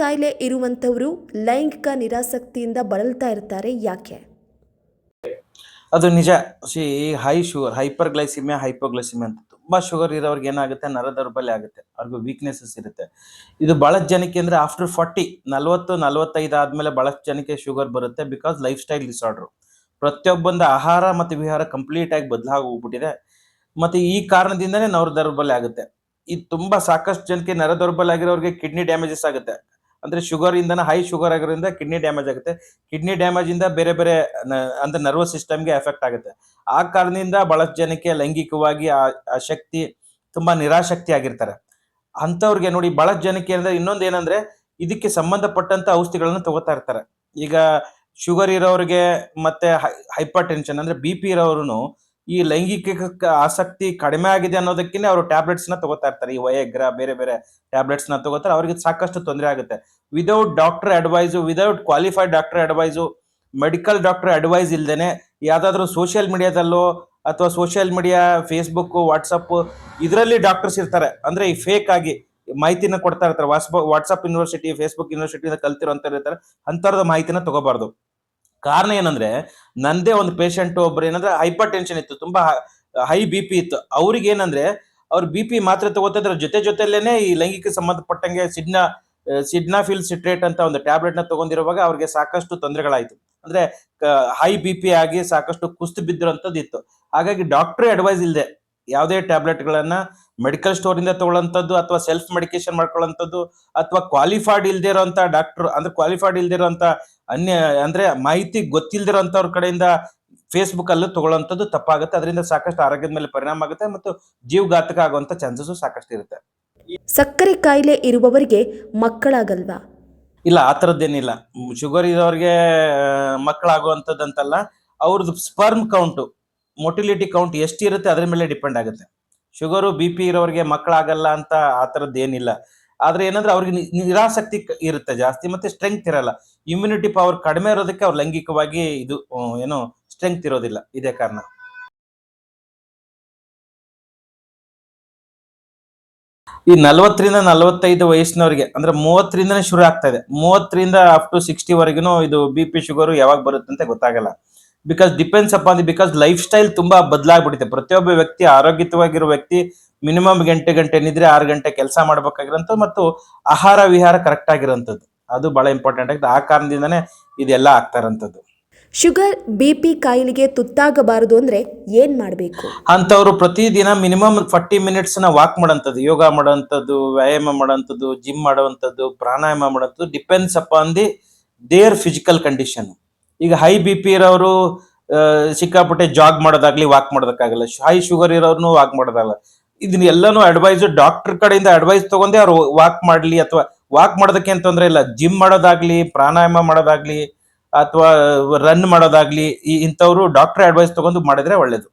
ಕಾಯಿಲೆ ಇರುವಂಥವರು ಲೈಂಗಿಕ ನಿರಾಸಕ್ತಿಯಿಂದ ಬಳಲ್ತಾ ಇರ್ತಾರೆ, ಯಾಕೆ? ಅದು ನಿಜ. See high sugar hyperglycaemia hypoglycaemia ಅಂತ. ತುಂಬಾ ಶುಗರ್ ಇರೋರ್ಗೆ ಏನಾಗುತ್ತೆ? ನರ ದೌರ್ಬಲ್ಯ ಆಗುತ್ತೆ. ಅವ್ರಿಗೂ ವೀಕ್ನೆಸಸ್ ಇರುತ್ತೆ. ಇದು ಬಹಳಷ್ಟು ಜನಕ್ಕೆ ಅಂದ್ರೆ ಆಫ್ಟರ್ ಫಾರ್ಟಿ ನಲ್ವತ್ತು, ನಲ್ವತ್ತೈದು ಆದ್ಮೇಲೆ ಬಹಳಷ್ಟು ಜನಕ್ಕೆ ಶುಗರ್ ಬರುತ್ತೆ ಬಿಕಾಸ್ ಲೈಫ್ ಸ್ಟೈಲ್ ಡಿಸಾರ್ಡರ್ ಪ್ರತಿಯೊಬ್ಬಂದ ಆಹಾರ ಮತ್ತು ವಿಹಾರ ಕಂಪ್ಲೀಟ್ ಆಗಿ ಬದಲಾಗಿ ಹೋಗ್ಬಿಟ್ಟಿದೆ. ಮತ್ತೆ ಈ ಕಾರಣದಿಂದನೇ ನರ ದೌರ್ಬಲ್ಯ ಆಗುತ್ತೆ. ಇದು ತುಂಬಾ ಸಾಕಷ್ಟು ಜನಕ್ಕೆ ನರ ದೌರ್ಬಲ್ಯ ಆಗಿರೋರಿಗೆ ಕಿಡ್ನಿ ಡ್ಯಾಮೇಜಸ್ ಆಗುತ್ತೆ. ಅಂದ್ರೆ ಶುಗರ್ ಇಂದನ ಹೈ ಶುಗರ್ ಆಗಿರೋದ್ರಿಂದ ಕಿಡ್ನಿ ಡ್ಯಾಮೇಜ್ ಆಗುತ್ತೆ. ಕಿಡ್ನಿ ಡ್ಯಾಮೇಜ್ ಇಂದ ಬೇರೆ ಬೇರೆ ಅಂದ್ರೆ ನರ್ವಸ್ ಸಿಸ್ಟಮ್ಗೆ ಎಫೆಕ್ಟ್ ಆಗುತ್ತೆ. ಆ ಕಾರಣದಿಂದ ಬಹಳಷ್ಟು ಜನಕ್ಕೆ ಲೈಂಗಿಕವಾಗಿ ಆ ಶಕ್ತಿ ತುಂಬಾ ನಿರಾಸಕ್ತಿ ಆಗಿರ್ತಾರೆ ಅಂಥವ್ರಿಗೆ ನೋಡಿ ಬಹಳಷ್ಟು ಜನಕ್ಕೆ ಅಂದ್ರೆ ಇನ್ನೊಂದು ಏನಂದ್ರೆ ಇದಕ್ಕೆ ಸಂಬಂಧಪಟ್ಟಂತ ಔಷಧಿಗಳನ್ನು ತಗೋತಾ ಇರ್ತಾರೆ. ಈಗ ಶುಗರ್ ಇರೋರಿಗೆ ಮತ್ತೆ ಹೈಪರ್ ಟೆನ್ಷನ್ ಅಂದ್ರೆ ಬಿ ಪಿ ಇರೋರು ಈ ಲೈಂಗಿಕ ಆಸಕ್ತಿ ಕಡಿಮೆ ಆಗಿದೆ ಅನ್ನೋದಕ್ಕಿಂತ ಅವರು ಟ್ಯಾಬ್ಲೆಟ್ಸ್ನ ತಗೋತಾ ಇರ್ತಾರೆ. ಈ ವಯಗ್ರ ಬೇರೆ ಬೇರೆ ಟ್ಯಾಬ್ಲೆಟ್ಸ್ನ ತಗೋತಾರೆ. ಅವ್ರಿಗೆ ಸಾಕಷ್ಟು ತೊಂದರೆ ಆಗುತ್ತೆ. Without doctor advice without qualified doctor advice medical doctor advice ಇಲ್ದೇನೆ ಯಾವ್ದಾದ್ರು ಸೋಷಿಯಲ್ ಮೀಡಿಯಾದಲ್ಲೋ ಅಥವಾ ಸೋಷಿಯಲ್ ಮೀಡಿಯಾ ಫೇಸ್ಬುಕ್ ವಾಟ್ಸಪ್ ಇದರಲ್ಲಿ ಡಾಕ್ಟರ್ಸ್ ಇರ್ತಾರೆ. ಅಂದ್ರೆ ಈ ಫೇಕ್ ಆಗಿ ಮಾಹಿತಿನ ಕೊಡ್ತಾ ಇರ್ತಾರೆ. ವಾಟ್ಸಪ್ ಯೂನಿವರ್ಸಿಟಿ ಫೇಸ್ಬುಕ್ ಯೂನಿವರ್ಸಿಟಿ ಕಲ್ತಿರೋಂತ ಇರ್ತಾರೆ. ಅಂತರದ ಮಾಹಿತಿನ ತಗೋಬಾರ್ದು. ಕಾರಣ ಏನಂದ್ರೆ, ನಂದೇ ಒಂದು ಪೇಷಂಟ್ ಒಬ್ರು ಏನಂದ್ರೆ ಹೈಪರ್ ಟೆನ್ಷನ್ ಇತ್ತು, ತುಂಬಾ ಹೈ ಬಿ ಪಿ ಇತ್ತು. ಅವ್ರಿಗೆ ಏನಂದ್ರೆ, ಅವ್ರ ಬಿ ಪಿ ಮಾತ್ರ ತಗೋತಿದ್ರ ಜೊತೆ ಜೊತೆಲೇನೆ ಈ ಲೈಂಗಿಕ ಸಂಬಂಧಪಟ್ಟಂಗೆ ಸಿಡ್ನಾ ಸಿಡ್ನಾಫಿಲ್ ಸಿಟ್ರೇಟ್ ಅಂತ ಒಂದು ಟ್ಯಾಬ್ಲೆಟ್ನ ತಗೊಂಡಿರುವಾಗ ಅವ್ರಿಗೆ ಸಾಕಷ್ಟು ತೊಂದರೆಗಳಾಯ್ತು. ಅಂದ್ರೆ ಹೈ ಬಿ ಪಿ ಆಗಿ ಸಾಕಷ್ಟು ಕುಸ್ತು ಬಿದ್ದಿರೋಂಥದ್ದು ಇತ್ತು ಹಾಗಾಗಿ ಡಾಕ್ಟ್ರೇ ಅಡ್ವೈಸ್ ಇಲ್ಲದೆ ಯಾವುದೇ ಟ್ಯಾಬ್ಲೆಟ್ ಗಳನ್ನ ಮೆಡಿಕಲ್ ಸ್ಟೋರ್ ಇಂದ ತಗೊಳ್ಳೋಂಥದ್ದು ಅಥವಾ ಸೆಲ್ಫ್ ಮೆಡಿಕೇಶನ್ ಮಾಡ್ಕೊಳ್ಳೋಂಥದ್ದು ಅಥವಾ ಕ್ವಾಲಿಫೈಡ್ ಇಲ್ದೇ ಇರೋಂಥ ಡಾಕ್ಟರ್ ಅಂದ್ರೆ ಕ್ವಾಲಿಫೈಡ್ ಇಲ್ದೇ ಇರೋಂಥ ಅನ್ಯ ಅಂದ್ರೆ ಮಾಹಿತಿ ಗೊತ್ತಿಲ್ದಿರೋಂಥವ್ರ ಕಡೆಯಿಂದ ಫೇಸ್ಬುಕ್ ಅಲ್ಲೂ ತಗೊಳ್ಳೋಂಥದ್ದು ತಪ್ಪಾಗುತ್ತೆ. ಅದರಿಂದ ಸಾಕಷ್ಟು ಆರೋಗ್ಯದ ಮೇಲೆ ಪರಿಣಾಮ ಆಗುತ್ತೆ ಮತ್ತು ಜೀವಘಾತಕ ಆಗುವಂತ ಚಾನ್ಸಸ್ ಸಾಕಷ್ಟು ಇರುತ್ತೆ. ಸಕ್ಕರೆ ಕಾಯಿಲೆ ಇರುವವರಿಗೆ ಮಕ್ಕಳಾಗಲ್ವಾ? ಇಲ್ಲ ಆ ಥರದ್ದೇನಿಲ್ಲ. ಶುಗರ್ ಇರೋರಿಗೆ ಮಕ್ಕಳಾಗುವಂಥದ್ದಂತಲ್ಲ ಅವ್ರದ್ದು ಸ್ಪರ್ಮ್ ಕೌಂಟು ಮೊಟಿಲಿಟಿ ಕೌಂಟ್ ಎಷ್ಟಿರುತ್ತೆ ಅದ್ರ ಮೇಲೆ ಡಿಪೆಂಡ್ ಆಗುತ್ತೆ. ಶುಗರು ಬಿ ಪಿ ಇರೋರಿಗೆ ಮಕ್ಕಳಾಗಲ್ಲ ಅಂತ ಆ ಥರದ್ದು ಏನಿಲ್ಲ. ಆದ್ರೆ ಏನಂದ್ರೆ ಅವ್ರಿಗೆ ನಿರಾಸಕ್ತಿ ಇರುತ್ತೆ ಜಾಸ್ತಿ ಮತ್ತೆ ಸ್ಟ್ರೆಂಗ್ತ್ ಇರಲ್ಲ. ಇಮ್ಯುನಿಟಿ ಪವರ್ ಕಡಿಮೆ ಇರೋದಕ್ಕೆ ಅವ್ರು ಲೈಂಗಿಕವಾಗಿ ಇದು ಏನು ಸ್ಟ್ರೆಂಗ್ತ್ ಇರೋದಿಲ್ಲ. ಇದೇ ಕಾರಣ. ಈ ನಲವತ್ತರಿಂದ ನಲವತ್ತೈದು ವಯಸ್ಸಿನವರಿಗೆ, ಅಂದ್ರೆ ಮೂವತ್ತರಿಂದನೇ ಶುರು ಆಗ್ತಾ ಇದೆ. ಮೂವತ್ತರಿಂದ ಅಪ್ ಟು ಸಿಕ್ಸ್ಟಿ ವರೆಗೂ ಇದು ಬಿ ಪಿ ಶುಗರ್ ಯಾವಾಗ ಬರುತ್ತೆ ಅಂತ ಗೊತ್ತಾಗಲ್ಲ. Because depends upon the because lifestyle ತುಂಬಾ ಬದಲಾಗ್ಬಿಟ್ಟಿದೆ. ಪ್ರತಿಯೊಬ್ಬ ವ್ಯಕ್ತಿ ಆರೋಗ್ಯವಾಗಿರೋ ವ್ಯಕ್ತಿ ಮಿನಿಮಮ್ ಗಂಟೆ ಗಂಟೆ ನಿದ್ರೆ ಆರು ಗಂಟೆ ಕೆಲಸ ಮಾಡ್ಬೇಕಾಗಿರೋಂಥದ್ದು ಮತ್ತು ಆಹಾರ ವಿಹಾರ ಕರೆಕ್ಟ್ ಆಗಿರೋಂಥದ್ದು. ಅದು ಬಹಳ ಇಂಪಾರ್ಟೆಂಟ್ ಆಗಿದೆ. ಆ ಕಾರಣದಿಂದನೇ ಇದೆಲ್ಲ ಆಗ್ತಾ ಇರೋಂಥದ್ದು. ಶುಗರ್ ಬಿ ಪಿ ಕಾಯಿಲೆಗೆ ತುತ್ತಾಗಬಾರದು ಅಂದ್ರೆ ಏನ್ ಮಾಡಬೇಕು? ಅಂಥವ್ರು ಪ್ರತಿದಿನ ಮಿನಿಮಮ್ ಫಾರ್ಟಿ ಮಿನಿಟ್ಸ್ನ ವಾಕ್ ಮಾಡೋಂಥದ್ದು ಯೋಗ ಮಾಡೋಂಥದ್ದು ವ್ಯಾಯಾಮ ಮಾಡೋಂಥದ್ದು ಜಿಮ್ ಮಾಡುವಂಥದ್ದು pranayama ಮಾಡೋಂಥದ್ದು depends upon the their physical condition ಈಗ ಹೈ ಬಿ ಪಿ ಇರೋರು ಸಿಕ್ಕಾಪಟ್ಟೆ ಜಾಗ್ ಮಾಡೋದಾಗ್ಲಿ ವಾಕ್ ಮಾಡೋದಕ್ಕಾಗಲ್ಲ. ಹೈ ಶುಗರ್ ಇರೋರ್ನು ವಾಕ್ ಮಾಡೋದಾಗಲ್ಲ ಇದನ್ನ ಎಲ್ಲಾನು ಅಡ್ವೈಸ್ ಡಾಕ್ಟರ್ ಕಡೆಯಿಂದ ಅಡ್ವೈಸ್ ತಗೊಂಡೆ ಅವ್ರು ವಾಕ್ ಮಾಡ್ಲಿ ಅಥವಾ ವಾಕ್ ಮಾಡೋದಕ್ಕೆ ಅಂತಂದ್ರೆ ತೊಂದ್ರೆ ಇಲ್ಲ. ಜಿಮ್ ಮಾಡೋದಾಗ್ಲಿ, ಪ್ರಾಣಾಯಾಮ ಮಾಡೋದಾಗ್ಲಿ, ಅಥವಾ ರನ್ ಮಾಡೋದಾಗ್ಲಿ, ಈ ಇಂಥವ್ರು ಡಾಕ್ಟರ್ ಅಡ್ವೈಸ್ ತಗೊಂಡು ಮಾಡಿದ್ರೆ ಒಳ್ಳೇದು.